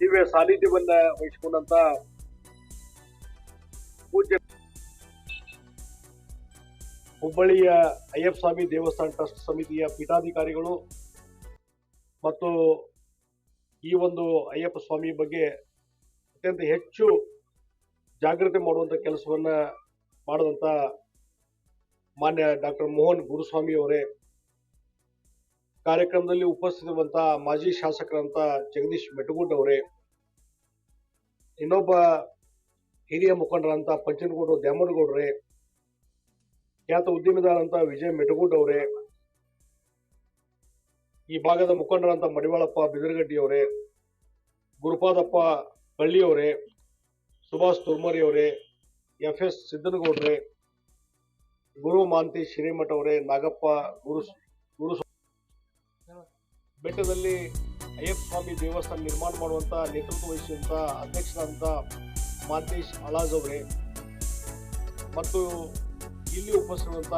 ದಿವ್ಯ ಸಾನ್ನಿಧ್ಯವನ್ನ ಪೂಜ್ಯ ಹುಬ್ಬಳ್ಳಿಯ ಅಯ್ಯಪ್ಪ ಸ್ವಾಮಿ ದೇವಸ್ಥಾನ ಟ್ರಸ್ಟ್ ಸಮಿತಿಯ ಪೀಠಾಧಿಕಾರಿಗಳು ಮತ್ತು ಈ ಒಂದು ಅಯ್ಯಪ್ಪ ಸ್ವಾಮಿ ಬಗ್ಗೆ ಅತ್ಯಂತ ಹೆಚ್ಚು ಜಾಗೃತಿ ಮಾಡುವಂತ ಕೆಲಸವನ್ನ ಮಾಡಿದಂತ ಮಾನ್ಯ ಡಾಕ್ಟರ್ ಮೋಹನ್ ಗುರುಸ್ವಾಮಿ ಅವರೇ, ಕಾರ್ಯಕ್ರಮದಲ್ಲಿ ಉಪಸ್ಥಿತವಂತ ಮಾಜಿ ಶಾಸಕರಂತ ಜಗದೀಶ್ ಮೆಟಗುಡ್ ಅವರೇ, ಇನ್ನೊಬ್ಬ ಹಿರಿಯ ಮುಖಂಡರಂತ ಪಂಚನಗೌಡರು ದ್ಯಾಮನಗೌಡ್ರೆ, ಖ್ಯಾತ ಉದ್ಯಮಿದಾರಂತ ವಿಜಯ್ ಮೆಟಗುಡ್ ಅವರೇ, ಈ ಭಾಗದ ಮುಖಂಡರಂತ ಮಡಿವಾಳಪ್ಪ ಬಿದರಗಡ್ಡಿ ಅವರೇ, ಗುರುಪಾದಪ್ಪ ಬಳ್ಳಿಯವರೇ ಸುಭಾಷ್ ತುರ್ಮರಿ ಅವರೇ ಎಫ್ ಎಸ್ ಸಿದ್ದನಗೌಡ್ರೆ ಗುರು ಮಾಂತಿ ಶ್ರೀಮಠ ಅವರೇ, ನಾಗಪ್ಪ ಗುರು ಗುರು ಬೆಟ್ಟದಲ್ಲಿ ಅಯ್ಯಪ್ಪ ಸ್ವಾಮಿ ದೇವಸ್ಥಾನ ನಿರ್ಮಾಣ ಮಾಡುವಂತ ನೇತೃತ್ವ ವಹಿಸುವಂತ ಅಧ್ಯಕ್ಷರಾದಂತ ಮಾಂತೇಶ್ ಅಳಾಜ್ ಅವರೇ, ಮತ್ತು ಇಲ್ಲಿ ಉಪಸ್ಥಿತ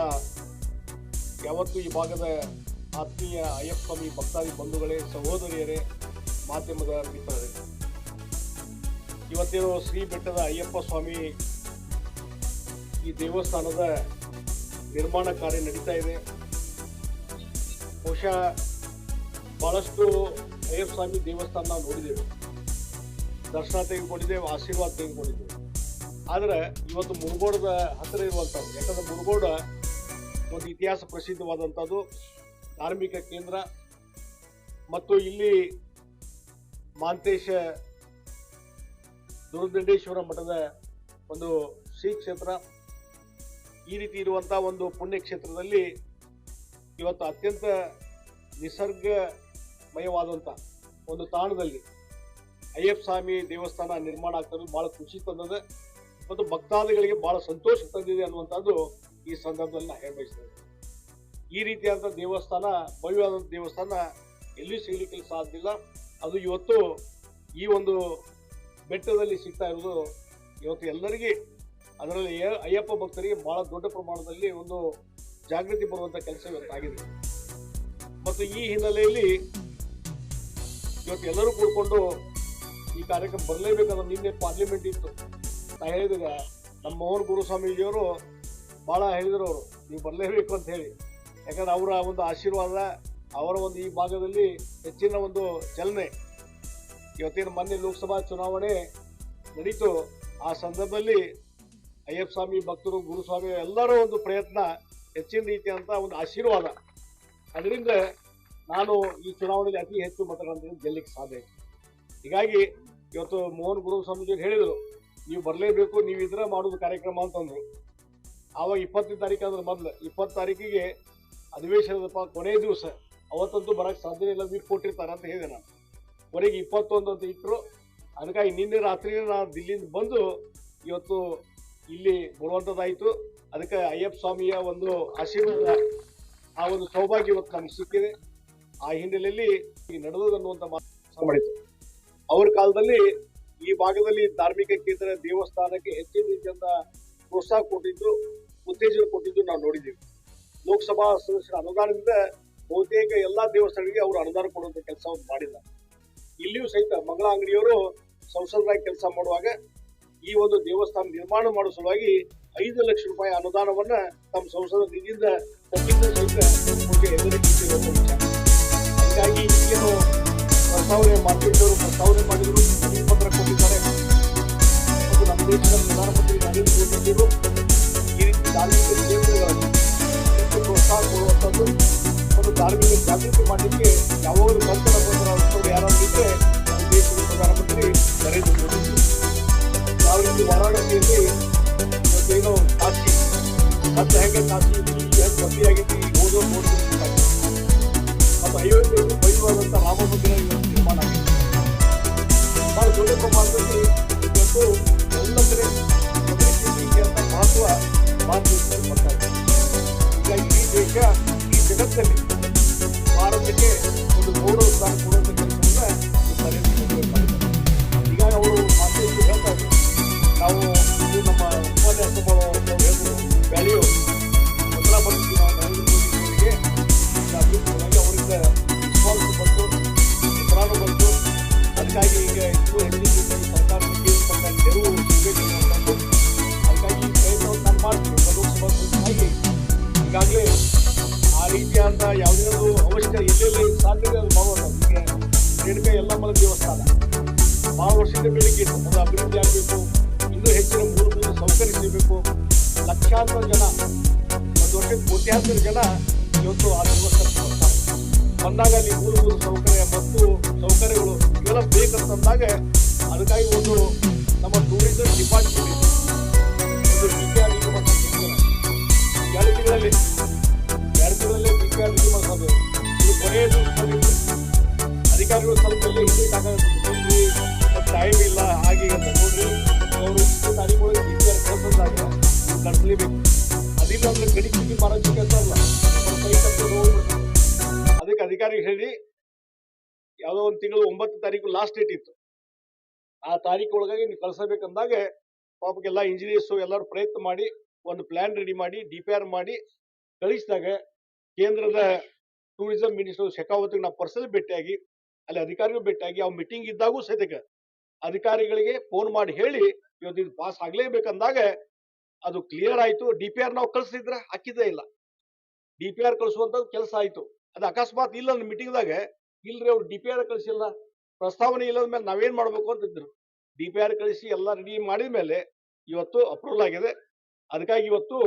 ಯಾವತ್ತು ಈ ಭಾಗದ ಆತ್ಮೀಯ ಅಯ್ಯಪ್ಪ ಸ್ವಾಮಿ ಭಕ್ತಾದಿ ಬಂಧುಗಳೇ, ಸಹೋದರಿಯರೇ, ಮಾಧ್ಯಮದ ಮಿತ್ರರೇ. ಇವತ್ತಿರೋ ಶ್ರೀ ಬೆಟ್ಟದ ಅಯ್ಯಪ್ಪ ಸ್ವಾಮಿ ಈ ದೇವಸ್ಥಾನದ ನಿರ್ಮಾಣ ಕಾರ್ಯ ನಡೀತಾ ಇದೆ. ಬಹುಶಃ ಭಾಳಷ್ಟು ಅಯ್ಯಪ್ಪ ಸ್ವಾಮಿ ದೇವಸ್ಥಾನ ನಾವು ನೋಡಿದ್ದೇವೆ. ದರ್ಶನ ತೆಗೆದುಕೊಂಡಿದ್ದೇವೆ, ಆಶೀರ್ವಾದ ತೆಗೆದುಕೊಂಡಿದ್ದೇವೆ. ಆದರೆ ಇವತ್ತು ಮುರುಗೋಡದ ಹತ್ತಿರ ಇರುವಂಥದ್ದು, ಯಾಕಂದರೆ ಮುರುಗೋಡ ಒಂದು ಇತಿಹಾಸ ಪ್ರಸಿದ್ಧವಾದಂಥದ್ದು, ಧಾರ್ಮಿಕ ಕೇಂದ್ರ. ಮತ್ತು ಇಲ್ಲಿ ಮಾಂತೇಶ ದುರ್ದಂಡೇಶ್ವರ ಮಠದ ಒಂದು ಶ್ರೀ ಕ್ಷೇತ್ರ ಈ ರೀತಿ ಇರುವಂತಹ ಒಂದು ಪುಣ್ಯಕ್ಷೇತ್ರದಲ್ಲಿ ಇವತ್ತು ಅತ್ಯಂತ ನಿಸರ್ಗಮಯವಾದಂಥ ಒಂದು ತಾಣದಲ್ಲಿ ಅಯ್ಯಪ್ಪ ಸ್ವಾಮಿ ದೇವಸ್ಥಾನ ನಿರ್ಮಾಣ ಆಗ್ತದೆ, ಬಹಳ ಖುಷಿ ತಂದದೆ ಮತ್ತು ಭಕ್ತಾದಿಗಳಿಗೆ ಬಹಳ ಸಂತೋಷ ತಂದಿದೆ ಅನ್ನುವಂಥದ್ದು ಈ ಸಂದರ್ಭದಲ್ಲಿ ನಾ ಹೇಳ ಬಯಸ್ತೇನೆ ಈ ರೀತಿಯಾದಂಥ ದೇವಸ್ಥಾನ ಭವ್ಯವಾದಂಥ ದೇವಸ್ಥಾನ ಎಲ್ಲಿ ಸಿಗಲಿಕ್ಕೆ ಸಾಧ್ಯವಿಲ್ಲ ಅದು ಇವತ್ತು ಈ ಒಂದು ಬೆಟ್ಟದಲ್ಲಿ ಸಿಗ್ತಾ ಇರೋದು ಇವತ್ತು ಎಲ್ಲರಿಗೆ ಅದರಲ್ಲಿ ಅಯ್ಯಪ್ಪ ಭಕ್ತರಿಗೆ ಬಹಳ ದೊಡ್ಡ ಪ್ರಮಾಣದಲ್ಲಿ ಒಂದು ಜಾಗೃತಿ ಬರುವಂತ ಕೆಲಸ ಇವತ್ತಾಗಿದೆ ಮತ್ತು ಈ ಹಿನ್ನೆಲೆಯಲ್ಲಿ ಇವತ್ತು ಎಲ್ಲರೂ ಕೂಡ್ಕೊಂಡು ಈ ಕಾರ್ಯಕ್ರಮ ಬರಲೇಬೇಕಾದ್ರೆ ನಿನ್ನೆ ಪಾರ್ಲಿಮೆಂಟ್ ಇತ್ತು. ನಾ ಹೇಳಿದಾಗ ನಮ್ಮ ಮೋಹನ್ ಗುರುಸ್ವಾಮೀಜಿಯವರು ಭಾಳ ಹೇಳಿದರು ಅವರು, ನೀವು ಬರಲೇಬೇಕು ಅಂತ ಹೇಳಿ. ಯಾಕಂದ್ರೆ ಅವರ ಒಂದು ಆಶೀರ್ವಾದ, ಅವರ ಒಂದು ಈ ಭಾಗದಲ್ಲಿ ಹೆಚ್ಚಿನ ಒಂದು ಚಲನೆ. ಇವತ್ತಿನ ಮೊನ್ನೆ ಲೋಕಸಭಾ ಚುನಾವಣೆ ನಡೀತು. ಆ ಸಂದರ್ಭದಲ್ಲಿ ಅಯ್ಯಪ್ಪ ಸ್ವಾಮಿ, ಭಕ್ತರು, ಗುರುಸ್ವಾಮಿ ಎಲ್ಲರೂ ಒಂದು ಪ್ರಯತ್ನ, ಹೆಚ್ಚಿನ ರೀತಿಯಂತ ಒಂದು ಆಶೀರ್ವಾದ. ಅದರಿಂದ ನಾನು ಈ ಚುನಾವಣೆಯಲ್ಲಿ ಅತಿ ಹೆಚ್ಚು ಮತಗಳನ್ನು ಗೆಲ್ಲಕ್ಕೆ ಸಾಧ್ಯ ಹೀಗಾಗಿ ಇವತ್ತು ಮೋಹನ್ ಗುರು ಸ್ವಾಮೀಜಿ ಹೇಳಿದರು, ನೀವು ಬರಲೇಬೇಕು, ನೀವು ಇದ್ರೆ ಮಾಡೋದು ಕಾರ್ಯಕ್ರಮ ಅಂತಂದರು ಆವಾಗ ಇಪ್ಪತ್ತನೇ ತಾರೀಕು ಅಂದ್ರೆ ಮೊದಲು, ಇಪ್ಪತ್ತು ತಾರೀಕಿಗೆ ಅಧಿವೇಶನದ ಕೊನೆಯ ದಿವಸ, ಅವತ್ತಂತೂ ಬರಕ್ಕೆ ಸಾಧ್ಯ ಇಲ್ಲ ನೀವು ಕೊಟ್ಟಿರ್ತಾರೆ ಅಂತ ಹೇಳಿದೆ ನಾನು. ಕೊನೆಗೆ ಇಪ್ಪತ್ತೊಂದು ಅಂತ ಇಟ್ಟರು, ಅದಕ್ಕಾಗಿ ನಿನ್ನೆ ರಾತ್ರಿ ನಾನು ದಿಲ್ಲಿಂದ ಬಂದು ಇವತ್ತು ಇಲ್ಲಿ ಬರುವಂಥದ್ದಾಯಿತು ಅದಕ್ಕೆ ಅಯ್ಯಪ್ಪ ಸ್ವಾಮಿಯ ಒಂದು ಆಶೀರ್ವಾದ, ಆ ಒಂದು ಸೌಭಾಗ್ಯ ಇವತ್ತು ನಮ್ಗೆ ಸಿಕ್ಕಿದೆ. ಆ ಹಿನ್ನೆಲೆಯಲ್ಲಿ ಈ ನಡೆದು ಅನ್ನುವಂಥ ಮಾತು ಮಾಡಿತು ಅವ್ರ ಕಾಲದಲ್ಲಿ ಈ ಭಾಗದಲ್ಲಿ ಧಾರ್ಮಿಕ ಕೇಂದ್ರ ದೇವಸ್ಥಾನಕ್ಕೆ ಹೆಚ್ಚಿನ ರೀತಿಯಿಂದ ಪ್ರೋತ್ಸಾಹ ಕೊಟ್ಟಿದ್ದು ಉತ್ತೇಜನ ಕೊಟ್ಟಿದ್ದು ನಾವು ನೋಡಿದ್ದೀವಿ. ಲೋಕಸಭಾ ಸದಸ್ಯರ ಅನುದಾನದಿಂದ ಬಹುತೇಕ ಎಲ್ಲಾ ದೇವಸ್ಥಾನಗಳಿಗೆ ಅವರು ಅನುದಾನ ಕೊಡುವಂತ ಕೆಲಸವನ್ನು ಮಾಡಿಲ್ಲ. ಇಲ್ಲಿಯೂ ಸಹಿತ ಮಂಗಳ ಅಂಗಡಿಯವರು ಸಂಸದರಾಗಿ ಕೆಲಸ ಮಾಡುವಾಗ ಈ ಒಂದು ದೇವಸ್ಥಾನ ನಿರ್ಮಾಣ ಮಾಡುವ ಸಲುವಾಗಿ ಐದು ಲಕ್ಷ ರೂಪಾಯಿ ಅನುದಾನವನ್ನ ತಮ್ಮ ಸಂಸದ ನಿಧಿಯಿಂದ ಹಾಗಾಗಿ ಏನು ಪ್ರಸ್ತಾವನೆ ಮಾಡಿದ್ದವರು ಪ್ರಸ್ತಾವನೆ ಮಾಡಿದ್ರು ಪತ್ರ ಕೊಟ್ಟಿದ್ದಾರೆ. ಮತ್ತು ನಮ್ಮ ದೇಶದ ಪ್ರಧಾನಮಂತ್ರಿ ನರೇಂದ್ರ ಮೋದಿಜಿಯವರು ಈ ರೀತಿ ಧಾರ್ಮಿಕ ಕೇಂದ್ರಗಳನ್ನು ಹೆಚ್ಚು ಪ್ರೋತ್ಸಾಹ ಕೊಡುವಂಥದ್ದು ಮತ್ತು ಧಾರ್ಮಿಕ ಜಾಗೃತಿ ಮಾಡಲಿಕ್ಕೆ ಯಾವಾಗಲೂ ಬಂಧನ ಬಂಧನವರು ಯಾರಾದ್ರೂ ಇದ್ರೆ ನಮ್ಮ ದೇಶದ ಪ್ರಧಾನಮಂತ್ರಿ ನರೇಂದ್ರ ಮೋದಿ ರೀತಿ ವಾರಾಣಸಿಯಲ್ಲಿ ಇವತ್ತೇನು ಕಾಶಿ. ಮತ್ತೆ ಹೆಂಗೆ ಕಾಶಿ? ಹೆಂಗೆ ಬಂದಿಯಾಗೈತಿ ಓದೋ ನೋಡ್ಬೇಕು ಮತ್ತು ಅಯೋಧ್ಯೆಯಲ್ಲಿ ಬೈವಾದಂಥ ರಾಮ ಮಂದಿರ ಇವತ್ತು ನಿರ್ಮಾಣ ಆಗಿದೆ. ಬಹಳ ದೊಡ್ಡ ಪ್ರಮಾಣದಲ್ಲಿ ಎಲ್ಲ ಕಡೆ ಮಾಡೋಣ ಈಗ ರೇಣುಕಾ ಯಲ್ಲಮ್ಮನ ದೇವಸ್ಥಾನ. ಭಾಳ ವರ್ಷದ ಬೆಳಿಗ್ಗೆ ಅದು ಅಭಿವೃದ್ಧಿ ಆಗಬೇಕು. ಇನ್ನೂ ಹೆಚ್ಚಿನ ಮೂಲಭೂತ ಸೌಕರ್ಯ ಸಿಗಬೇಕು. ಲಕ್ಷಾಂತರ ಜನ, ಒಂದು ವರ್ಷಕ್ಕೆ ಕೋಟ್ಯಾಂತರ ಜನ ಇವತ್ತು ಆ ದೇವಸ್ಥಾನ ಬಂದಾಗ ಅಲ್ಲಿ ಮೂಲಭೂತ ಸೌಕರ್ಯ ಮತ್ತು ಸೌಕರ್ಯಗಳು ಇವೆಲ್ಲ ಬೇಕಂತಂದಾಗ ಅದಕ್ಕಾಗಿ ಒಂದು ನಮ್ಮ ಟೂರಿಸಂ ಡಿಪಾರ್ಟ್ಮೆಂಟ್ ಒಂದು DPR ಇದು ಮಾಡ್ಕೊಂಡು ಎರಡು ತಿಂಗಳಲ್ಲಿ, ಎರಡು ತಿಂಗಳಲ್ಲೇ ಇದು ಮಾಡ್ಕೊಂಡು ಇದು ಕೊನೆಯದು. ಅಧಿಕಾರಿಗಳು ಸ್ವಲ್ಪ ಎಲ್ಲ ಹಿಂದೆ ಟೈಮ್ ಇಲ್ಲ ಹಾಗೆ ಹೀಗೆ ಅಂತ ನೋಡ್ರಿ ಅವರು ಇಷ್ಟು ತಾರೀಕು ಒಳಗೆ DPR ಕಳ್ಸೋದಾಗ ನೀವು ಕಳಿಸ್ಲೇಬೇಕು ಅದಿಲ್ಲ ಅಂದ್ರೆ ಗಡಿ ಕಿಡಿ ಮಾಡೋದು ಕೆಲಸ ಅಲ್ಲ ಅದಕ್ಕೆ ಅಧಿಕಾರಿ ಹೇಳಿ, ಯಾವುದೋ ಒಂದು ತಿಂಗಳು ಒಂಬತ್ತು ತಾರೀಕು ಲಾಸ್ಟ್ ಡೇಟ್ ಇತ್ತು. ಆ ತಾರೀಕು ಒಳಗಾಗಿ ನೀವು ಕಳ್ಸಬೇಕಂದಾಗ ಪಾಪಕ್ಕೆಲ್ಲ ಇಂಜಿನಿಯರ್ಸು ಎಲ್ಲರೂ ಪ್ರಯತ್ನ ಮಾಡಿ, ಒಂದು ಪ್ಲಾನ್ ರೆಡಿ ಮಾಡಿ ಡಿ ಪಿ ಆರ್ ಮಾಡಿ ಕಳಿಸಿದಾಗ ಕೇಂದ್ರದ ಟೂರಿಸಂ ಮಿನಿಸ್ಟರ್ ಶೆಖಾವತ್ಗೆ ನಾವು ಪರ್ಸನಲ್ ಭೇಟಿಯಾಗಿ ಅಲ್ಲಿ ಅಧಿಕಾರಿಗಳು ಭೇಟಿಯಾಗಿ ಅವ್ರ ಮೀಟಿಂಗ್ ಇದ್ದಾಗೂ ಸಹಿತ ಅಧಿಕಾರಿಗಳಿಗೆ ಫೋನ್ ಮಾಡಿ ಹೇಳಿ ಇವತ್ತು ಇದು ಪಾಸ್ ಆಗ್ಲೇಬೇಕಂದಾಗ ಅದು ಕ್ಲಿಯರ್ ಆಯ್ತು. ಡಿ ಪಿ ಆರ್ ನಾವು ಕಳಿಸಿದ್ರೆ? ಹಾಕಿದ್ದೇ ಇಲ್ಲ. ಡಿ ಪಿ ಆರ್ ಕಳಿಸುವಂತ ಕೆಲಸ ಆಯ್ತು. ಅದು ಅಕಸ್ಮಾತ್ ಇಲ್ಲ ನನ್ನ ಮೀಟಿಂಗ್ದಾಗ ಇಲ್ರಿ ಅವ್ರು ಡಿ ಪಿ ಆರ್ ಕಳಿಸಿಲ್ಲ. ಪ್ರಸ್ತಾವನೆ ಇಲ್ಲದ ಮೇಲೆ ನಾವೇನ್ ಮಾಡ್ಬೇಕು ಅಂತಿದ್ರು ಡಿ ಪಿ ಆರ್ ಕಳಿಸಿ ಎಲ್ಲ ರೆಡಿ ಮಾಡಿದ ಮೇಲೆ ಇವತ್ತು ಅಪ್ರೂವಲ್ ಆಗಿದೆ. ಅದಕ್ಕಾಗಿ ಇವತ್ತು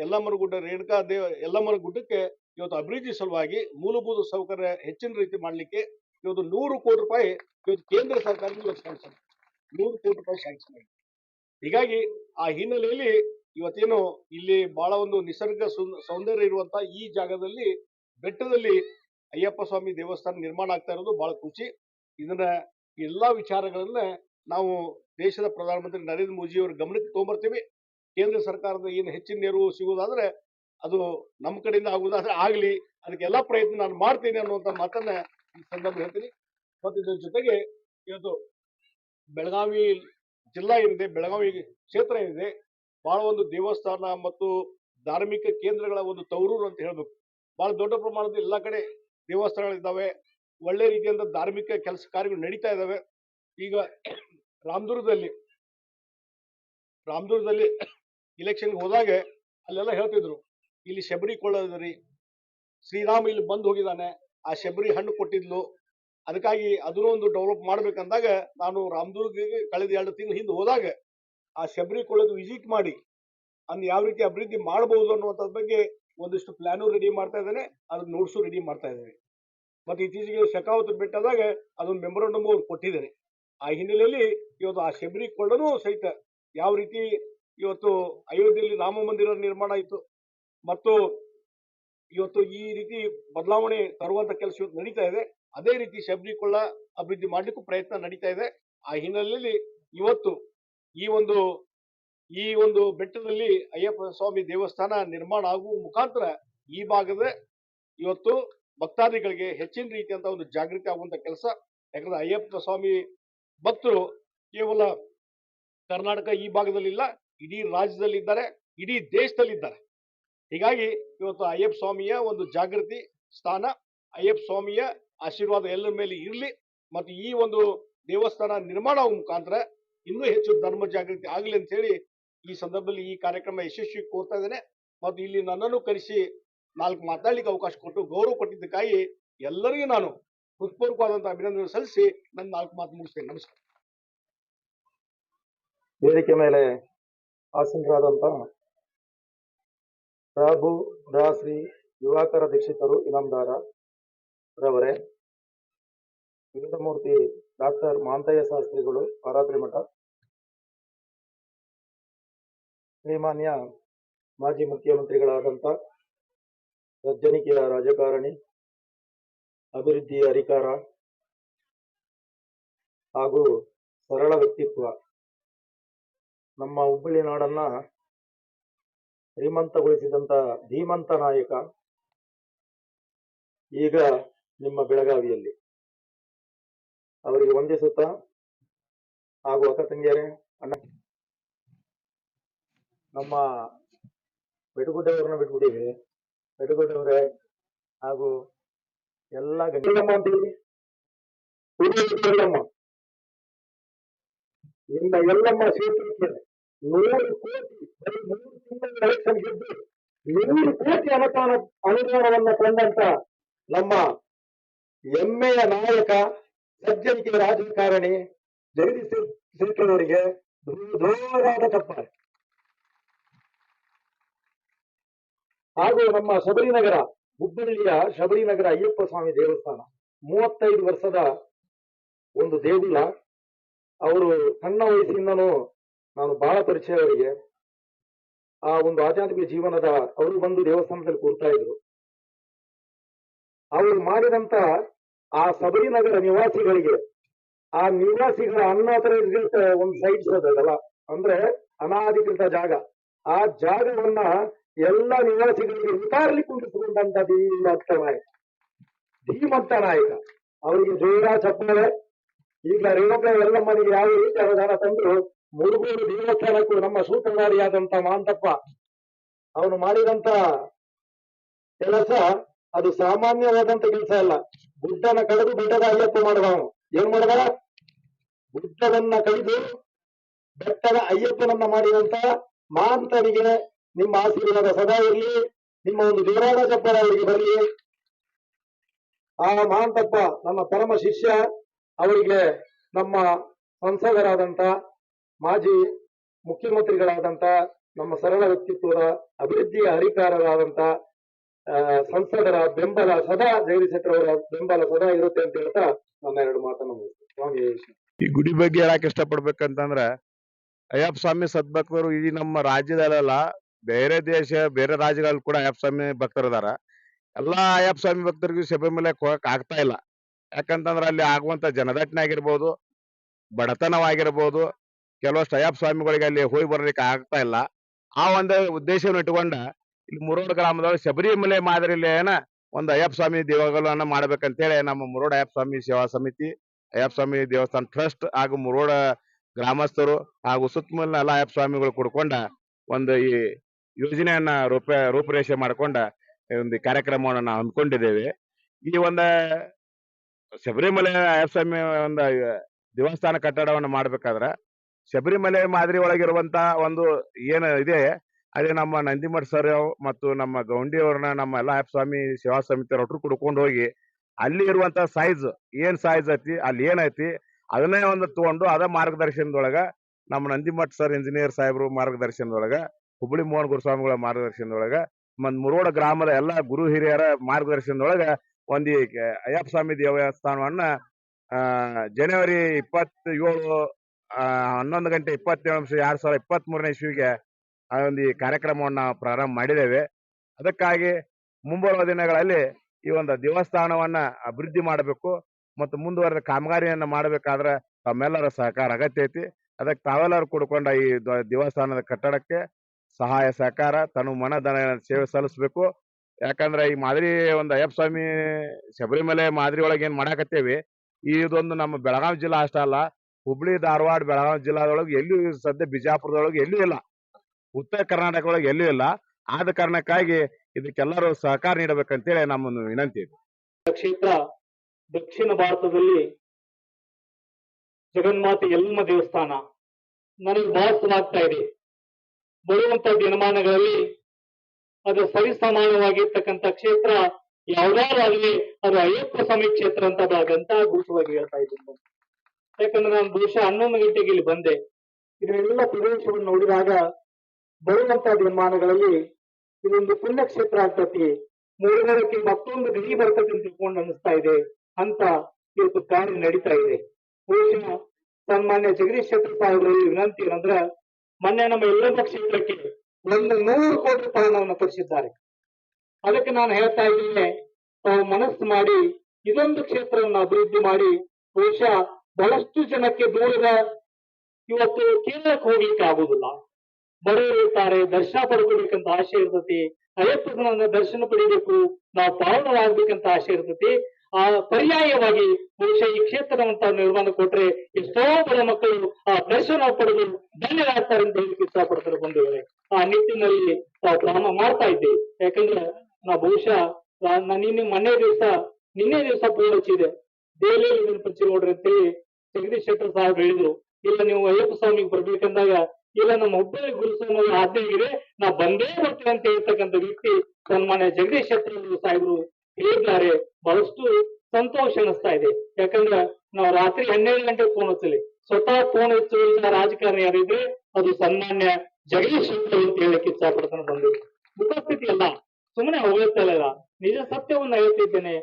ಯಲ್ಲಮ್ಮನ ಗುಡ್ಡ ರೇಣುಕಾ ದೇವ ಎಲ್ಲಮ್ಮನ ಗುಡ್ಡಕ್ಕೆ ಇವತ್ತು ಅಭಿವೃದ್ಧಿ ಸಲುವಾಗಿ ಮೂಲಭೂತ ಸೌಕರ್ಯ ಹೆಚ್ಚಿನ ರೀತಿ ಮಾಡಲಿಕ್ಕೆ ಇವತ್ತು ನೂರು ಕೋಟಿ ರೂಪಾಯಿ ಇವತ್ತು ಕೇಂದ್ರ ಸರ್ಕಾರದಿಂದ ಇವತ್ತು ಸ್ಯಾಂಕ್ಷನ್ ನೂರು ಕೋಟಿ ರೂಪಾಯಿ ಸ್ಯಾಂಕ್ಷನ್ ಆಗಿದೆ ಹೀಗಾಗಿ ಆ ಹಿನ್ನೆಲೆಯಲ್ಲಿ ಇವತ್ತೇನು ಇಲ್ಲಿ ಬಹಳ ಒಂದು ನಿಸರ್ಗ ಸುಂದ- ಸೌಂದರ್ಯ ಇರುವಂತ ಈ ಜಾಗದಲ್ಲಿ ಬೆಟ್ಟದಲ್ಲಿ ಅಯ್ಯಪ್ಪ ಸ್ವಾಮಿ ದೇವಸ್ಥಾನ ನಿರ್ಮಾಣ ಆಗ್ತಾ ಇರೋದು ಬಹಳ ಖುಷಿ. ಇದನ್ನ ಎಲ್ಲಾ ವಿಚಾರಗಳನ್ನ ನಾವು ದೇಶದ ಪ್ರಧಾನಮಂತ್ರಿ ನರೇಂದ್ರ ಮೋದಿ ಅವರ ಗಮನಕ್ಕೆ ತಗೊಂಡ್ಬರ್ತೀವಿ ಕೇಂದ್ರ ಸರ್ಕಾರದ ಏನು ಹೆಚ್ಚಿನ ನೆರವು ಸಿಗುವುದಾದ್ರೆ ಅದು ನಮ್ಮ ಕಡೆಯಿಂದ ಆಗುವುದಾದ್ರೆ ಆಗಲಿ. ಅದಕ್ಕೆಲ್ಲ ಪ್ರಯತ್ನ ನಾನು ಮಾಡ್ತೀನಿ ಅನ್ನುವಂತ ಮಾತನ್ನ ಈ ಸಂದರ್ಭ ಹೇಳ್ತೀನಿ. ಮತ್ತು ಇದ್ರ ಜೊತೆಗೆ ಇವತ್ತು ಬೆಳಗಾವಿ ಜಿಲ್ಲಾ ಏನಿದೆ, ಬೆಳಗಾವಿ ಕ್ಷೇತ್ರ ಏನಿದೆ, ಬಹಳ ಒಂದು ದೇವಸ್ಥಾನ ಮತ್ತು ಧಾರ್ಮಿಕ ಕೇಂದ್ರಗಳ ಒಂದು ತವರೂರು ಅಂತ ಹೇಳ್ಬೇಕು. ಬಹಳ ದೊಡ್ಡ ಪ್ರಮಾಣದಲ್ಲಿ ಎಲ್ಲ ಕಡೆ ದೇವಸ್ಥಾನಗಳಿದ್ದಾವೆ. ಒಳ್ಳೆ ರೀತಿಯಿಂದ ಧಾರ್ಮಿಕ ಕೆಲಸ ಕಾರ್ಯಗಳು ನಡೀತಾ ಇದ್ದಾವೆ. ಈಗ ರಾಮದುರ್ಗದಲ್ಲಿ ರಾಮದುರ್ಗದಲ್ಲಿ ಇಲೆಕ್ಷನ್ ಹೋದಾಗೆ ಅಲ್ಲೆಲ್ಲ ಹೇಳ್ತಿದ್ರು, ಇಲ್ಲಿ ಶಬರಿ ಕೊಳ್ಳೋದ್ರಿ, ಶ್ರೀರಾಮ ಇಲ್ಲಿ ಬಂದು ಹೋಗಿದ್ದಾನೆ. ಆ ಶಬರಿ ಹಣ್ಣು ಕೊಟ್ಟಿದ್ಲು. ಅದಕ್ಕಾಗಿ ಅದನ್ನೂ ಒಂದು ಡೆವಲಪ್ ಮಾಡ್ಬೇಕಂದಾಗ ನಾನು ರಾಮದುರ್ಗಿಗೆ ಕಳೆದ ಎರಡು ತಿಂಗಳು ಹಿಂದೆ ಹೋದಾಗ ಆ ಶಬರಿ ಕೊಳ್ಳೋದು ವಿಸಿಟ್ ಮಾಡಿ, ಅದನ್ನ ಯಾವ ರೀತಿ ಅಭಿವೃದ್ಧಿ ಮಾಡಬಹುದು ಅನ್ನುವಂಥದ್ರ ಬಗ್ಗೆ ಒಂದಿಷ್ಟು ಪ್ಲಾನು ರೆಡಿ ಮಾಡ್ತಾ ಇದ್ದೇನೆ. ಅದನ್ನ ನೋಟ್ಸು ರೆಡಿ ಮಾಡ್ತಾ ಇದ್ದೇನೆ ಮತ್ತೆ ಇತ್ತೀಚೆಗೆ ಶೆಖಾವತ್ ಬೆಟ್ಟದಾಗ ಅದೊಂದು ಮೆಮೊರಂಡಮ್ ಅವ್ರು ಕೊಟ್ಟಿದ್ದೇನೆ ಆ ಹಿನ್ನೆಲೆಯಲ್ಲಿ ಇವತ್ತು ಆ ಶಬರಿ ಕೊಳ್ಳನು ಸಹಿತ ಯಾವ ರೀತಿ ಇವತ್ತು ಅಯೋಧ್ಯೆಯಲ್ಲಿ ರಾಮ ಮಂದಿರ ನಿರ್ಮಾಣ ಆಯಿತು. ಮತ್ತು ಇವತ್ತು ಈ ರೀತಿ ಬದಲಾವಣೆ ತರುವಂತ ಕೆಲಸ ಇವತ್ತು ನಡೀತಾ ಇದೆ. ಅದೇ ರೀತಿ ಶಬರಿ ಕೊಳ್ಳ ಅಭಿವೃದ್ಧಿ ಮಾಡ್ಲಿಕ್ಕೂ ಪ್ರಯತ್ನ ನಡೀತಾ ಇದೆ. ಆ ಹಿನ್ನೆಲೆಯಲ್ಲಿ ಇವತ್ತು ಈ ಒಂದು ಈ ಒಂದು ಬೆಟ್ಟದಲ್ಲಿ ಅಯ್ಯಪ್ಪ ಸ್ವಾಮಿ ದೇವಸ್ಥಾನ ನಿರ್ಮಾಣ ಆಗುವ ಮುಖಾಂತರ ಈ ಭಾಗದ ಇವತ್ತು ಭಕ್ತಾದಿಗಳಿಗೆ ಹೆಚ್ಚಿನ ರೀತಿಯಂತ ಒಂದು ಜಾಗೃತಿ ಆಗುವಂತ ಕೆಲಸ. ಯಾಕಂದ್ರೆ ಅಯ್ಯಪ್ಪ ಸ್ವಾಮಿ ಭಕ್ತರು ಕೇವಲ ಕರ್ನಾಟಕ ಈ ಭಾಗದಲ್ಲಿ ಇಲ್ಲ ಇಡೀ ರಾಜ್ಯದಲ್ಲಿ ಇದ್ದಾರೆ ಇಡೀ ದೇಶದಲ್ಲಿ ಇದ್ದಾರೆ ಹೀಗಾಗಿ ಇವತ್ತು ಅಯ್ಯಪ್ಪ ಸ್ವಾಮಿಯ ಒಂದು ಜಾಗೃತಿ ಸ್ಥಾನ, ಅಯ್ಯಪ್ಪ ಸ್ವಾಮಿಯ ಆಶೀರ್ವಾದ ಎಲ್ಲರ ಮೇಲೆ ಇರಲಿ ಮತ್ತು ಈ ಒಂದು ದೇವಸ್ಥಾನ ನಿರ್ಮಾಣ ಮುಖಾಂತರ ಇನ್ನೂ ಹೆಚ್ಚು ಧರ್ಮ ಜಾಗೃತಿ ಆಗಲಿ ಅಂತ ಹೇಳಿ ಈ ಸಂದರ್ಭದಲ್ಲಿ ಈ ಕಾರ್ಯಕ್ರಮ ಯಶಸ್ವಿ ಕೋರ್ತಾ ಇದ್ದೇನೆ. ಮತ್ತು ಇಲ್ಲಿ ನನ್ನನ್ನು ಕರೆಸಿ ನಾಲ್ಕು ಮಾತಾಡ್ಲಿಕ್ಕೆ ಅವಕಾಶ ಕೊಟ್ಟು ಗೌರವ ಕೊಟ್ಟಿದ್ದಕ್ಕಾಗಿ ಎಲ್ಲರಿಗೂ ನಾನು ಹೃತ್ಪೂರ್ವಕವಾದಂತಹ ಅಭಿನಂದನೆ ಸಲ್ಲಿಸಿ ನನ್ನ ನಾಲ್ಕು ಮಾತು ಮುಗಿಸ್ತೇನೆ. ನಮಸ್ಕಾರ. ವೇದಿಕೆ ಮೇಲೆ ಪ್ರಭು ದಾಶ್ರೀ ಯುವಕರ ದೀಕ್ಷಿತರು ಇನಾಮದಾರ ರವರೇ ಮೂರ್ತಿ ಡಾಕ್ಟರ್ ಮಾಂತಯ್ಯ ಶಾಸ್ತ್ರಿಗಳು ಆರಾತ್ರಿ ಮಠ ಶ್ರೀಮಾನ್ಯ ಮಾಜಿ ಮುಖ್ಯಮಂತ್ರಿಗಳಾದಂಥ ಸಜ್ಜನಿಕೆಯ ರಾಜಕಾರಣಿ, ಅಭಿವೃದ್ಧಿಯ ಅಧಿಕಾರ ಹಾಗೂ ಸರಳ ವ್ಯಕ್ತಿತ್ವ. ನಮ್ಮ ಹುಬ್ಬಳ್ಳಿ ನಾಡನ್ನ ಶ್ರೀಮಂತಗೊಳಿಸಿದಂತ ಧೀಮಂತ ನಾಯಕ ಈಗ ನಿಮ್ಮ ಬೆಳಗಾವಿಯಲ್ಲಿ. ಅವರಿಗೆ ವಂದಿಸುತ್ತಾ ಹಾಗೂ ಅಕ್ಕ ತಂಗಿಯರೇ, ಅಣ್ಣ. ನಮ್ಮ ಬೆಟಗುಡ್ಡೆಯವರನ್ನ ಬಿಟ್ಬಿಟ್ಟಿವಿ ಬೆಟಗುಡ್ಡೆಯವರೇ ಹಾಗೂ ಎಲ್ಲ ನಿಮ್ಮ ಎಲ್ಲಮ್ಮ ಕ್ಷೇತ್ರಕ್ಕೆ ನೂರು ಕೋಟಿ, ಬರೀ ಮೂರು ನೂರು ಕೋಟಿ ಅನುದಾನ, ಅನುದಾನವನ್ನು ತಂದಂತ ನಮ್ಮ ಹೆಮ್ಮೆಯ ನಾಯಕ, ಸಜ್ಜನಿಕೆ ರಾಜಕಾರಣಿ ಜಗದೀಶ್ ಶೆಟ್ಟರ್ ಅವರಿಗೆ ದೂರವಾದ ಚಪ್ಪಾಳೆ ಹಾಗೂ ನಮ್ಮ ಶಬರಿನಗರ, ಹುಬ್ಬಳ್ಳಿಯ ಶಬರಿನಗರ ಅಯ್ಯಪ್ಪ ಸ್ವಾಮಿ ದೇವಸ್ಥಾನ, ಮೂವತ್ತೈದು ವರ್ಷದ ಒಂದು ದೇಗುಲ, ಅವರು ಸಣ್ಣ ವಯಸ್ಸಿಂದನೂ ನಾನು ಬಹಳ ಪರಿಚಯ ಅವರಿಗೆ ಆ ಒಂದು ಆಧ್ಯಾತ್ಮಿಕ ಜೀವನದ ಅವರು ಬಂದು ದೇವಸ್ಥಾನದಲ್ಲಿ ಕೂರ್ತಾ ಇದ್ರು. ಅವರು ಮಾಡಿದಂತ ಆ ಸಬರಿನಗರ ನಿವಾಸಿಗಳಿಗೆ, ಆ ನಿವಾಸಿಗಳ ಅನಾಥರಿಗಿಂತ ಒಂದು ಸೈಟ್ಸ್ ಅದಲ್ಲ. ಅಂದ್ರೆ ಅನಾಧಿಕೃತ ಜಾಗ. ಆ ಜಾಗವನ್ನ ಎಲ್ಲ ನಿವಾಸಿಗಳಿಗೆ ಉತಾರಲಿ ಕುಂಡಿಸಿಕೊಂಡಂತ ಧೀಮಂತ ನಾಯಕ. ಧೀಮಂತ ನಾಯಕ. ಅವರಿಗೆ ಜೋರ ಚಪ್ಪಳೆ. ಈಗ ರೇಣುಕ ಎಲ್ಲ ಮನೆಗೆ ಯಾವ ರೀತಿ ಅನುದಾನ ತಂದ್ರು ಮುರುಗೂರು ದೇವಸ್ಥಾನಕ್ಕೂ ನಮ್ಮ ಸೂತ್ರಧಾರಿಯಾದಂತ ಮಾಂತಪ್ಪ, ಅವನು ಮಾಡಿದಂತ ಕೆಲಸ ಅದು ಸಾಮಾನ್ಯವಾದಂತ ಕೆಲಸ ಅಲ್ಲ. ಗುಡ್ಡನ ಕಳೆದು ಬೆಟ್ಟದ ಅಯ್ಯಪ್ಪ ಮಾಡಿದ ಅವನು. ಏನ್ ಮಾಡಿದ? ಗುಡ್ಡವನ್ನ ಕಳೆದು ಬೆಟ್ಟದ ಅಯ್ಯಪ್ಪನನ್ನ ಮಾಡಿದಂತ ಮಾಂತನಿಗೆ ನಿಮ್ಮ ಆಶೀರ್ವಾದ ಸದಾ ಇರಲಿ, ನಿಮ್ಮ ಒಂದು ಜೋರಾದ ಚಪ್ಪರ ಅವರಿಗೆ ಬರಲಿ. ಆ ಮಾಂತಪ್ಪ, ನಮ್ಮ ಪರಮ ಶಿಷ್ಯ, ಅವರಿಗೆ ನಮ್ಮ ಸಂಸದರಾದಂತ ಮಾಜಿ ಮುಖ್ಯಮಂತ್ರಿಗಳಾದಂತ ನಮ್ಮ ಸರಳ ವ್ಯಕ್ತಿತ್ವದ ಅಭಿವೃದ್ಧಿಯ ಹರಿಕಾರರಾದಂತ ಸಂಸದರ ಬೆಂಬಲ ಸದಾ ಜಗದೀಶ್ ಅವರ ಬೆಂಬಲ ಸದಾ ಇರುತ್ತೆ ಅಂತ ಹೇಳ್ತಾ ನನ್ನ ಎರಡು ಮಾತನ್ನು. ಈ ಗುಡಿ ಬಗ್ಗೆ ಹೇಳಕ್ ಇಷ್ಟಪಡ್ಬೇಕಂತಂದ್ರ ಅಯ್ಯಪ್ಪ ಸ್ವಾಮಿ ಸದ್ಭಕ್ತರು ಇಡೀ ನಮ್ಮ ರಾಜ್ಯದಲ್ಲ ಬೇರೆ ದೇಶ, ಬೇರೆ ರಾಜ್ಯಗಳಲ್ಲಿ ಕೂಡ ಅಯ್ಯಪ್ಪ ಸ್ವಾಮಿ ಭಕ್ತರಿದಾರ ಎಲ್ಲಾ ಅಯ್ಯಪ್ಪ ಸ್ವಾಮಿ ಭಕ್ತರಿಗೂ ಶಬರಿಮಲೆ ಹೋಗಕ್ ಆಗ್ತಾ ಇಲ್ಲ. ಯಾಕಂತಂದ್ರ ಅಲ್ಲಿ ಆಗುವಂತ ಜನದಟ್ಟಣೆ ಆಗಿರ್ಬೋದು, ಬಡತನವಾಗಿರ್ಬೋದು ಕೆಲವಷ್ಟು ಅಯ್ಯಪ್ಪ ಸ್ವಾಮಿಗಳಿಗೆ ಅಲ್ಲಿ ಹೋಗಿ ಬರ್ಲಿಕ್ಕೆ ಆಗ್ತಾ ಇಲ್ಲ. ಆ ಒಂದು ಉದ್ದೇಶವನ್ನು ಇಟ್ಕೊಂಡ ಇಲ್ಲಿ ಮುರೋಡ್ ಗ್ರಾಮದೊಳಗೆ ಶಬರಿಮಲೆ ಮಾದರಿಯಲ್ಲಿ ಏನ ಒಂದು ಅಯ್ಯಪ್ಪ ಸ್ವಾಮಿ ದೇವಗಾಲವನ್ನು ಮಾಡ್ಬೇಕಂತ ಹೇಳಿ ನಮ್ಮ ಮುರೋಡ್ ಅಯ್ಯಪ್ಪ ಸ್ವಾಮಿ ಸೇವಾ ಸಮಿತಿ ಅಯ್ಯಪ್ಪ ಸ್ವಾಮಿ ದೇವಸ್ಥಾನ ಟ್ರಸ್ಟ್ ಹಾಗೂ ಮುರೋಡ ಗ್ರಾಮಸ್ಥರು ಹಾಗೂ ಸುತ್ತಮುತ್ತಲಿನ ಎಲ್ಲ ಅಯ್ಯಪ್ಪ ಸ್ವಾಮಿಗಳು ಕೂಡ್ಕೊಂಡ ಒಂದು ಈ ಯೋಜನೆಯನ್ನ ರೂಪ, ರೂಪರೇಷೆ ಮಾಡ್ಕೊಂಡ ಒಂದು ಕಾರ್ಯಕ್ರಮವನ್ನು ನಾವು ಹಮ್ಮಿಕೊಂಡಿದ್ದೇವೆ. ಈ ಒಂದ ಶಬರಿಮಲೆ ಅಯ್ಯಪ್ಪ ಸ್ವಾಮಿ ಒಂದು ದೇವಸ್ಥಾನ ಕಟ್ಟಡವನ್ನು ಮಾಡ್ಬೇಕಾದ್ರ ಶಬರಿಮಲೆ ಮಾದರಿ ಒಳಗಿರುವಂತ ಒಂದು ಏನು ಇದೆ, ಅದೇ ನಮ್ಮ ನಂದಿಮಠ ಸರ್ ಮತ್ತು ನಮ್ಮ ಗೌಂಡಿ ಅವ್ರನ್ನ ನಮ್ಮ ಎಲ್ಲ ಸ್ವಾಮಿ ಸೇವಾ ಸಮಿತಿ ಒಟ್ಟರು ಕುಡ್ಕೊಂಡು ಹೋಗಿ, ಅಲ್ಲಿ ಇರುವಂತ ಸೈಜ್ ಏನ್ ಸೈಜ್ ಐತಿ, ಅಲ್ಲಿ ಏನೈತಿ ಅದನ್ನೇ ಒಂದು ತಗೊಂಡು ಅದ ಮಾರ್ಗದರ್ಶನದೊಳಗ ನಮ್ಮ ನಂದಿಮಠ ಸರ್ ಇಂಜಿನಿಯರ್ ಸಾಹೇಬ್ರು ಮಾರ್ಗದರ್ಶನದೊಳಗ ಹುಬ್ಬಳ್ಳಿ ಮೋಹನ್ ಗುರುಸ್ವಾಮಿಗಳ ಮಾರ್ಗದರ್ಶನದೊಳಗ ಮತ್ ಮುರೋಡ ಗ್ರಾಮದ ಎಲ್ಲ ಗುರು ಹಿರಿಯರ ಮಾರ್ಗದರ್ಶನದೊಳಗ ಒಂದು ಅಯ್ಯಪ್ಪ ಸ್ವಾಮಿ ದೇವಸ್ಥಾನವನ್ನ ಜನವರಿ ಇಪ್ಪತ್ತ ಏಳು ಆ ಹನ್ನೊಂದು ಗಂಟೆ ಇಪ್ಪತ್ತೇಳು ನಿಮಿಷ, ಎರಡ್ ಸಾವಿರದ ಇಪ್ಪತ್ತ್ ಮೂರನೇ ಇಸ್ವಿಗೆ ಆ ಒಂದು ಈ ಕಾರ್ಯಕ್ರಮವನ್ನು ಪ್ರಾರಂಭ ಮಾಡಿದ್ದೇವೆ. ಅದಕ್ಕಾಗಿ ಮುಂಬರುವ ದಿನಗಳಲ್ಲಿ ಈ ಒಂದು ದೇವಸ್ಥಾನವನ್ನ ಅಭಿವೃದ್ಧಿ ಮಾಡಬೇಕು ಮತ್ತು ಮುಂದುವರೆದ ಕಾಮಗಾರಿಯನ್ನ ಮಾಡಬೇಕಾದ್ರೆ ತಮ್ಮೆಲ್ಲರ ಸಹಕಾರ ಅಗತ್ಯ ಐತಿ. ಅದಕ್ಕೆ ತಾವೆಲ್ಲರೂ ಕೂಡಿಕೊಂಡ ಈ ದೇವಸ್ಥಾನದ ಕಟ್ಟಡಕ್ಕೆ ಸಹಾಯ, ಸಹಕಾರ, ತನು ಮನ ಧನ ಸೇವೆ ಸಲ್ಲಿಸಬೇಕು. ಯಾಕಂದ್ರೆ ಈ ಮಾದರಿ ಒಂದು ಅಯ್ಯಪ್ಪ ಸ್ವಾಮಿ ಶಬರಿಮಲೆ ಮಾದರಿ ಒಳಗೆ ಏನ್ ಮಾಡಾಕತ್ತೇವಿ, ಇದೊಂದು ನಮ್ಮ ಬೆಳಗಾವಿ ಜಿಲ್ಲಾ ಅಷ್ಟ ಅಲ್ಲ ಹುಬ್ಳಿ, ಧಾರವಾಡ, ಬೆಳಗಾವಿ ಜಿಲ್ಲಾದೊಳಗೆ ಎಲ್ಲೂ ಸದ್ಯ ಬಿಜಾಪುರದೊಳಗೆ ಎಲ್ಲೂ ಇಲ್ಲ. ಉತ್ತರ ಕರ್ನಾಟಕದೊಳಗೆ ಎಲ್ಲೂ ಇಲ್ಲ. ಆದ ಕಾರಣಕ್ಕಾಗಿ ಇದಕ್ಕೆಲ್ಲರೂ ಸಹಕಾರ ನೀಡಬೇಕಂತೇಳಿ ನಮ್ಮನ್ನು ವಿನಂತಿ ಇದೆ. ಕ್ಷೇತ್ರ ದಕ್ಷಿಣ ಭಾರತದಲ್ಲಿ ಜಗನ್ಮಾತೆ ಎಲ್ಲಮ್ಮ ದೇವಸ್ಥಾನ ನನಗೆ ಬಹಳ ಇದೆ. ಬರುವಂತ ದಿನಮಾನಗಳಲ್ಲಿ ಅದು ಸರಿಸಮಾನವಾಗಿರ್ತಕ್ಕಂಥ ಕ್ಷೇತ್ರ ಯಾವ್ದಾದ್ರು ಆಗಲಿ, ಅದು ಅಯ್ಯಪ್ಪ ಸ್ವಾಮಿ ಕ್ಷೇತ್ರ ಅಂತ ಗಂಟ ಗುರುತವಾಗಿ ಹೇಳ್ತಾ ಇದ್ದೀನಿ. ಯಾಕಂದ್ರೆ ನಾನು ಬಹುಶಃ ಹನ್ನೊಂದು ಗಂಟೆಗೆ ಇಲ್ಲಿ ಬಂದೆ ಇದನ್ನೆಲ್ಲ ಪ್ರದೇಶವನ್ನು ನೋಡಿದಾಗ ಬರುವಂತಹ ದಿನಮಾನಗಳಲ್ಲಿ ಇದೊಂದು ಪುಣ್ಯಕ್ಷೇತ್ರ ಆಗ್ತತಿ. ಮೂರನೇ ಮತ್ತೊಂದು ಗಡಿ ಬರ್ತದೆ ಅಂತ ತಿಳ್ಕೊಂಡು ಅನಿಸ್ತಾ ಇದೆ ಅಂತ ಇವತ್ತು ಕಾರ್ಯ ನಡೀತಾ ಇದೆ. ಬಹುಶಃ ಸನ್ಮಾನ್ಯ ಜಗದೀಶ್ ಶೆಟ್ಟರ್ ಸಾಹೇಬರಲ್ಲಿ ವಿನಂತಿ ಏನಂದ್ರೆ ಮೊನ್ನೆ ನಮ್ಮ ಎಲ್ಲರ ಕ್ಷೇತ್ರಕ್ಕೆ ಒಂದು ನೂರು ಕೋಟಿ ರೂಪಾಯಿ ಹಣವನ್ನು ತರಿಸಿದ್ದಾರೆ. ಅದಕ್ಕೆ ನಾನು ಹೇಳ್ತಾ ಇದ್ದೇನೆ ಮನಸ್ಸು ಮಾಡಿ ಇದೊಂದು ಕ್ಷೇತ್ರವನ್ನು ಅಭಿವೃದ್ಧಿ ಮಾಡಿ ಬಹುಶಃ ಬಹಳಷ್ಟು ಜನಕ್ಕೆ ದೂರದ ಇವತ್ತು ಕೇರಳಕ್ಕೆ ಹೋಗ್ಲಿಕ್ಕೆ ಆಗುದಿಲ್ಲ ಬರೆಯುತ್ತಾರೆ ದರ್ಶನ ಪಡ್ಕೋಬೇಕಂತ ಆಸೆ ಇರ್ತತಿ ಅಯ್ಯಪ್ಪನ ದರ್ಶನ ಪಡಿಬೇಕು, ನಾವು ಪಾವನವಾಗ್ಬೇಕಂತ ಆಸೆ ಇರ್ತತಿ ಆ, ಪರ್ಯಾಯವಾಗಿ ಬಹುಶಃ ಈ ಕ್ಷೇತ್ರವಂತ ನಿರ್ಮಾಣ ಕೊಟ್ರೆ ಎಷ್ಟೋ ಬಡ ಮಕ್ಕಳು ಆ ದರ್ಶನ ಪಡೆದು ಧನ್ಯರಾಗ್ತಾರೆ ಅಂತ ಹೇಳಿ ಇಷ್ಟಪಡ್ತಾರೆ ಬಂಧುಗಳೇ. ಆ ನಿಟ್ಟಿನಲ್ಲಿ ನಾವು ಕ್ರಮ ಮಾಡ್ತಾ ಇದ್ದೇವೆ. ಯಾಕಂದ್ರೆ ನಾವು ಬಹುಶಃ ನಿನ್ನೆ ಮೊನ್ನೆ ದಿವಸ, ನಿನ್ನೆ ದಿವಸ ಹಚ್ಚಿದೆ ಇದನ್ನ ಪಂಚಿ ನೋಡ್ರಿ ಅಂತೇಳಿ ಜಗದೀಶ್ ಶೆಟ್ಟರ್ ಸಾಹೇಬ್ರು ಹೇಳಿದ್ರು, ಇಲ್ಲ, ನೀವು ಅಯ್ಯಪ್ಪ ಸ್ವಾಮಿಗೆ ಬರ್ಬೇಕಂದಾಗ, ಇಲ್ಲ, ನಮ್ಮ ಹುಬ್ಬಳ್ಳಿ ಗುರುಸ್ವಾಮಿ ಆಜ್ಞೆಗಿದೆ ನಾ ಬಂದೇ ಬರ್ತೀನಿ ಅಂತ ಹೇಳ್ತಕ್ಕಂಥ ವ್ಯಕ್ತಿ ಸನ್ಮಾನ್ಯ ಜಗದೀಶ್ ಶೆಟ್ಟರ್ ಸಾಹೇಬರು ಹೇಳಿದ್ದಾರೆ. ಬಹಳಷ್ಟು ಸಂತೋಷ ಅನಿಸ್ತಾ ಇದೆ. ಯಾಕಂದ್ರೆ ನಾವು ರಾತ್ರಿ ಹನ್ನೆರಡು ಗಂಟೆಗೆ ಫೋನ್ ಹಚ್ಚಲಿ. ಸ್ವತಃ ಫೋನ್ ಹಚ್ಚುವಂತ ರಾಜಕಾರಣಿ ಯಾರಿದ್ರೆ ಅದು ಸನ್ಮಾನ್ಯ ಜಗದೀಶ್ ಶೆಟ್ಟರ್ ಅಂತ ಹೇಳಕ್ಕೆ ಇಚ್ಛಾಪಡ್ತಾನೆ ಬಂದು. ಉಪಸ್ಥಿತಿ ಅಲ್ಲ. ಸುಮ್ಮನೆ ಹೋಗ್ತಾ ಇಲ್ಲ. ನಿಜ ಸತ್ಯವನ್ನ ಹೇಳ್ತಿದ್ದೇನೆ.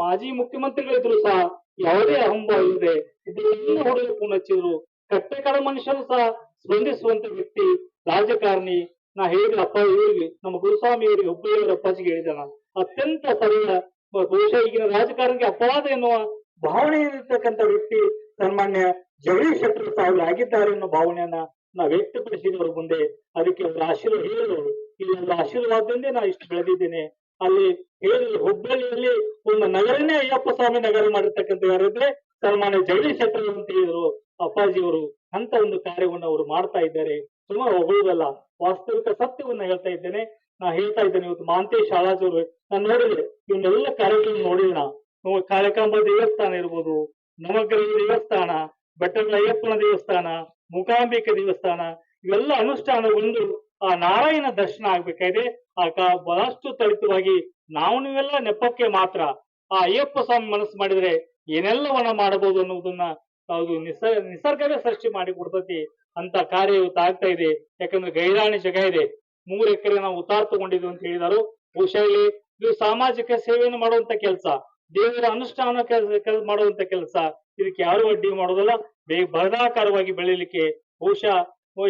ಮಾಜಿ ಮುಖ್ಯಮಂತ್ರಿಗಳಿದ್ರು ಸಹ ಯಾವುದೇ ಅಹಂಭಾವ ಇಲ್ಲದೆ ಇದೆಲ್ಲ ಹುಡುಗ ಪುನಚ್ಚಿದ್ರು ಕಟ್ಟೆಕಡ ಮನುಷ್ಯರು ಸಹ ಸ್ಪಂದಿಸುವಂತ ವ್ಯಕ್ತಿ, ರಾಜಕಾರಣಿ. ನಾ ಹೇಳಿದ ಅಪ್ಪ ಇವರಿಗೆ ನಮ್ಮ ಗುರುಸ್ವಾಮಿ ಅವರಿಗೆ ಹುಬ್ಬಳ್ಳಿಯವರ ಅಪ್ಪಾಜಿಗೆ ಹೇಳಿದೆ ನಾನು. ಅತ್ಯಂತ ಸರಳ ಬ- ಬಹುಶಃ ಈಗಿನ ರಾಜಕಾರಣಕ್ಕೆ ಅಪವಾದ ಎನ್ನುವ ಭಾವನೆ ಇರತಕ್ಕಂತ ವ್ಯಕ್ತಿ ಸನ್ಮಾನ್ಯ ಜಗದೀಶ್ ಶೆಟ್ಟರ್ ಸಾಹೇಬರು ಆಗಿದ್ದಾರೆ ಅನ್ನೋ ಭಾವನೆಯನ್ನ ನಾ ವ್ಯಕ್ತಪಡಿಸಿದವರ ಮುಂದೆ. ಅದಕ್ಕೆ ಅವರ ಆಶೀರ್ವಾದ ಹೇಳಿದವರು. ಇಲ್ಲಿ ಅವರ ಆಶೀರ್ವಾದದಿಂದೇ ನಾ ಇಷ್ಟು ಬೆಳೆದಿದ್ದೇನೆ. ಅಲ್ಲಿ ಹುಬ್ಬಳ್ಳಿಯಲ್ಲಿ ಒಂದು ನಗರನೇ ಅಯ್ಯಪ್ಪ ಸ್ವಾಮಿ ನಗರ ಮಾಡಿರ್ತಕ್ಕಂಥ ಯಾರಿದ್ರೆ ಸನ್ಮಾನ್ಯ ಜಗದೀಶ್ ಶೆಟ್ಟರ್ ಅಂತ ಹೇಳಿದ್ರು ಅಪ್ಪಾಜಿಯವರು ಅಂತ ಒಂದು ಕಾರ್ಯವನ್ನು ಅವರು ಮಾಡ್ತಾ ಇದ್ದಾರೆ. ಸುಮಾರು ಹೊಗಳುದಲ್ಲ ವಾಸ್ತವಿಕ ಸತ್ಯವನ್ನ ಹೇಳ್ತಾ ಇದ್ದೇನೆ. ನಾ ಹೇಳ್ತಾ ಇದ್ದೇನೆ ಇವತ್ತು ಮಾಂತೇಶ್ ಶಾಲಾಜ್ ಅವರು. ನಾನು ನೋಡಿದ್ರೆ ಇವನ್ನೆಲ್ಲ ಕಾರ್ಯಕ್ರಮ ನೋಡಿದೆ ನಾ ನಾವು ದೇವಸ್ಥಾನ ಇರ್ಬೋದು, ನವಗ್ರಹ ದೇವಸ್ಥಾನ ಬೆಟ್ಟಗಳ ಅಯ್ಯಪ್ಪನ ದೇವಸ್ಥಾನ, ಮೂಕಾಂಬಿಕೆ ದೇವಸ್ಥಾನ, ಇವೆಲ್ಲ ಅನುಷ್ಠಾನಗೊಂಡು ಆ ನಾರಾಯಣ ದರ್ಶನ ಆಗ್ಬೇಕಾಗಿದೆ ಆಗ ಬಹಳಷ್ಟು ತ್ವರಿತವಾಗಿ ನಾವು ನೀವೆಲ್ಲ ನೆಪಕ್ಕೆ ಮಾತ್ರ ಆ ಅಯ್ಯಪ್ಪ ಸ್ವಾಮಿ ಮನಸ್ಸು ಮಾಡಿದ್ರೆ ಏನೆಲ್ಲವನ್ನ ಮಾಡಬಹುದು ಅನ್ನೋದನ್ನ ಅದು ನಿಸರ್, ನಿಸರ್ಗವೇ ಸೃಷ್ಟಿ ಮಾಡಿ ಕೊಡ್ತತಿ ಅಂತ ಕಾರ್ಯ ಇವತ್ತು ಆಗ್ತಾ ಇದೆ. ಯಾಕಂದ್ರೆ ಗೈರಾಣಿ ಜಗ ಇದೆ. ಮೂರು ಎಕರೆ ನಾವು ಉತ್ತಾರ ತಗೊಂಡಿದ್ವಿ ಅಂತ ಹೇಳಿದಾರು. ಬಹುಶಃ ಇದು ಸಾಮಾಜಿಕ ಸೇವೆಯನ್ನು ಮಾಡುವಂತ ಕೆಲಸ, ದೇವರ ಅನುಷ್ಠಾನ ಕೆಲ್ಸ ಮಾಡುವಂತ ಕೆಲಸ, ಇದಕ್ಕೆ ಯಾರು ಅಡ್ಡಿ ಮಾಡೋದಲ್ಲ. ಬೇಗ ಬರದಾಕಾರವಾಗಿ ಬೆಳಿಲಿಕ್ಕೆ ಬಹುಶಃ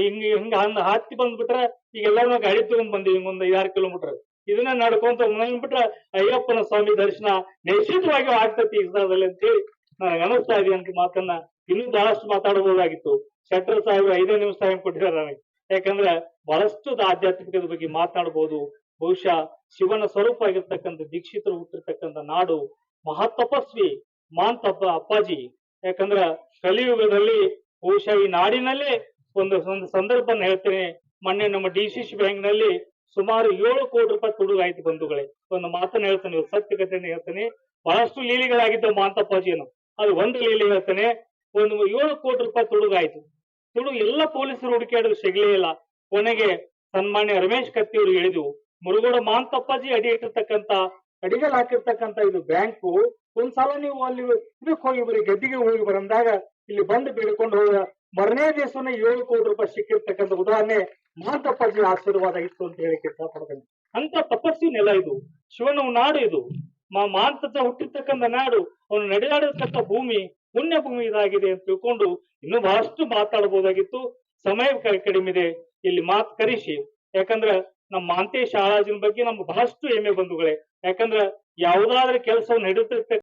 ಹಿಂಗ ಹಿಂಗ ಹಂಗ ಹತ್ತಿ ಬಂದ್ಬಿಟ್ರೆ ಈಗ ಎಲ್ಲರೂ ಗಾಡಿ ತಗೊಂಡ್ ಬಂದಿವಿ ಹಿಂಗೊಂದ್ ಐದಾರು ಕಿಲೋಮೀಟರ್ ಇದನ್ನ ನಡ್ಕೊಂತ ಬಂದ್ಬಿಟ್ರೆ ಅಯ್ಯಪ್ಪನ ಸ್ವಾಮಿ ದರ್ಶನ ನಿಶ್ಚಿತವಾಗಿ ಆಗ್ತೈತಿ ಈ ಸ್ಥಳದಲ್ಲಿ ಅಂತ ಹೇಳಿ ನನಗೆ ಅನಿಸ್ತಾ ಇದೆ ಅಂತ ಮಾತನ್ನ ಇನ್ನೂ ಬಹಳಷ್ಟು ಮಾತಾಡಬಹುದಾಗಿತ್ತು. ಶೆಟ್ಟರ್ ಸಾಹೇಬ್ ಐದೇ ನಿಮಿಷ ಟೈಮ್ ಕೊಟ್ಟಿದ್ದಾರೆ ನನಗೆ. ಯಾಕಂದ್ರೆ ಬಹಳಷ್ಟು ಆಧ್ಯಾತ್ಮಿಕದ ಬಗ್ಗೆ ಮಾತನಾಡಬಹುದು ಬಹುಶಃ ಶಿವನ ಸ್ವರೂಪ ಆಗಿರ್ತಕ್ಕಂಥ ದೀಕ್ಷಿತರು ಹುಟ್ಟಿರ್ತಕ್ಕಂಥ ನಾಡು ಮಹಾತಪಸ್ವಿ ಮಾಂತಪ್ಪ ಅಪ್ಪಾಜಿ. ಯಾಕಂದ್ರ ಕಲಿಯುಗದಲ್ಲಿ ಬಹುಶಃ ಈ ನಾಡಿನಲ್ಲೇ ಒಂದು ಒಂದು ಸಂದರ್ಭ ಹೇಳ್ತೇನೆ. ಮೊನ್ನೆ ನಮ್ಮ ಡಿ ಸಿ ಸಿ ಬ್ಯಾಂಕ್ನಲ್ಲಿ ಸುಮಾರು ಏಳು ಕೋಟಿ ರೂಪಾಯಿ ತುಡುಗಾಯ್ತು ಬಂಧುಗಳೇ. ಒಂದು ಮಾತನ್ನ ಹೇಳ್ತೇನೆ ಸತ್ಯ ಸತ್ಯಕತೆಯನ್ನು ಹೇಳ್ತೇನೆ. ಬಹಳಷ್ಟು ಲೀಲೆಗಳಾಗಿದ್ದವು ಮಾಂತಪ್ಪಾಜಿಯನ್ನು ಅದು ಒಂದು ಲೀಲೆ ಹೇಳ್ತೇನೆ. ಒಂದು ಏಳು ಕೋಟಿ ರೂಪಾಯಿ ತುಡುಗಾಯ್ತು ತುಳು ಎಲ್ಲ ಪೊಲೀಸರು ಹುಡುಕಾಡಿದ್ರು ಸಿಗ್ಲೇ ಇಲ್ಲ. ಕೊನೆಗೆ ಸನ್ಮಾನ್ಯ ರಮೇಶ್ ಕತ್ತಿ ಅವರು ಹೇಳಿದ್ವು ಮುರುಗೋಡ ಮಾಂತಪ್ಪಾಜಿ ಅಡಿ ಇಟ್ಟಿರ್ತಕ್ಕಂತ ಅಡಿಗಲ್ ಹಾಕಿರ್ತಕ್ಕಂತ ಇದು ಬ್ಯಾಂಕು, ಒಂದ್ಸಲ ನೀವು ಅಲ್ಲಿ ಇದಕ್ಕೆ ಹೋಗಿ ಬರೀ ಗದ್ದಿಗೆ ಹೋಗಿ ಬರಂದಾಗ ಇಲ್ಲಿ ಬಂದು ಬೇಡ್ಕೊಂಡು ಹೋದ ಮರನೇ ದಿವಸನೇ ಏಳು ಕೋಟಿ ರೂಪಾಯಿ ಸಿಕ್ಕಿರ್ತಕ್ಕಂಥ ಉದಾಹರಣೆ ಮಾಂತಪ್ಪಾಜಿ ಆಶೀರ್ವಾದ ಇತ್ತು ಅಂತ ಹೇಳಕ್ಕೆ ಇಷ್ಟಪಡ್ತೇನೆ ಅಂತ ತಪಸ್ಸಿ ನೆಲ ಇದು. ಶಿವನ ನಾಡು ಇದು. ಮಾ ಮಾಂತತ ಹುಟ್ಟಿರ್ತಕ್ಕಂಥ ನಾಡು, ಅವನು ನಡೆದಾಡಿರ್ತಕ್ಕಂಥ ಭೂಮಿ ಪುಣ್ಯ ಭೂಮಿ ಇದಾಗಿದೆ ಅಂತ ತಿಳ್ಕೊಂಡು ಇನ್ನೂ ಬಹಳಷ್ಟು ಮಾತಾಡಬಹುದಾಗಿತ್ತು. ಸಮಯ ಕಡಿಮೆ ಇದೆ. ಇಲ್ಲಿ ಮಾತ್ ಕರಿಸಿ ಯಾಕಂದ್ರ ನಮ್ಮ ಮಾಂತೇಶ್ ಆಳಾಜಿನ ಬಗ್ಗೆ ನಮ್ಗೆ ಬಹಳಷ್ಟು ಹೆಮ್ಮೆ ಬಂಧುಗಳೇ. ಯಾಕಂದ್ರ ಯಾವುದಾದ್ರೂ ಕೆಲಸವನ್ನು ನಡೆಯುತ್ತಿರ್ತಕ್ಕ